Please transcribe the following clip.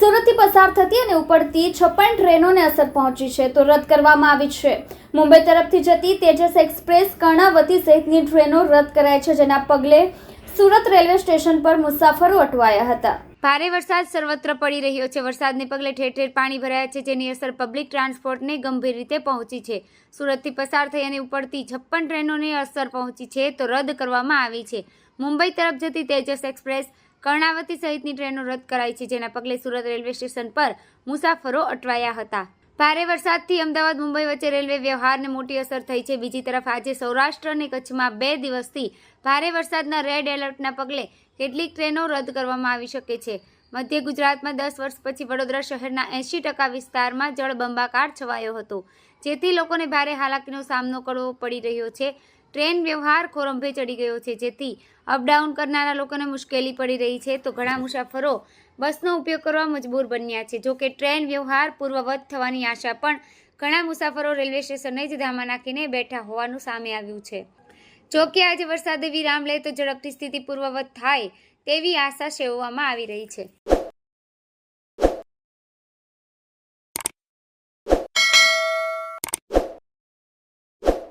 સુરતથી પસાર થતી અને ઉપડતી છપ્પન ટ્રેનોને અસર પહોંચી છે, તો રદ કરવામાં આવી છે. મુંબઈ તરફથી જતી તેજસ એક્સપ્રેસ કર્ણાવતી સહિતની ટ્રેનો રદ કરાઈ છે, જેના પગલે સુરત રેલવે સ્ટેશન પર મુસાફરો અટવાયા હતા. ભારે વરસાદ સર્વત્ર પડી રહ્યો છે. વરસાદને પગલે ઠેર ઠેર પાણી ભરાયા છે, જેની અસર પબ્લિક ટ્રાન્સપોર્ટને ગંભીર રીતે પહોંચી છે. સુરતથી પસાર થઈ અને ઉપડતી છપ્પન ટ્રેનોને અસર પહોંચી છે, તો રદ કરવામાં આવી છે. મુંબઈ તરફ જતી તેજસ એક્સપ્રેસ કર્ણાવતી સહિતની ટ્રેનો રદ કરાઈ છે, જેના પગલે સુરત રેલવે સ્ટેશન પર મુસાફરો અટવાયા હતા. ભારે વરસાદથી અમદાવાદ, મુંબઈ વચ્ચે રેલવે વ્યવહારને મોટી અસર થઈ છે. બીજી તરફ આજે સૌરાષ્ટ્ર અને કચ્છમાં બે દિવસથી ભારે વરસાદના રેડ એલર્ટના પગલે કેટલીક ટ્રેનો રદ કરવામાં આવી શકે છે. મધ્ય ગુજરાતમાં દસ વર્ષ પછી વડોદરા શહેરના એંશી ટકા વિસ્તારમાં જળબંબાકાર છવાયો હતો, જેથી લોકોને ભારે હાલાકીનો સામનો કરવો પડી રહ્યો છે. ટ્રેન વ્યવહાર ખોરંભે ચડી ગયો છે. જેથી અપડાઉન કરનારા લોકોને મુશ્કેલી પડી રહી છે. તો ઘણા મુસાફરો બસનો ઉપયોગ કરવા મજબૂર બન્યા છે. જોકે ટ્રેન વ્યવહાર પૂર્વવત થવાની આશા પણ ઘણા મુસાફરો રેલવે સ્ટેશને જ ધામા નાખીને બેઠા હોવાનું સામે આવ્યું છે. જોકે આજે વરસાદે વિરામ લે તો ઝડપથી સ્થિતિ પૂર્વવત થાય તેવી આશા સેવવામાં આવી રહી છે.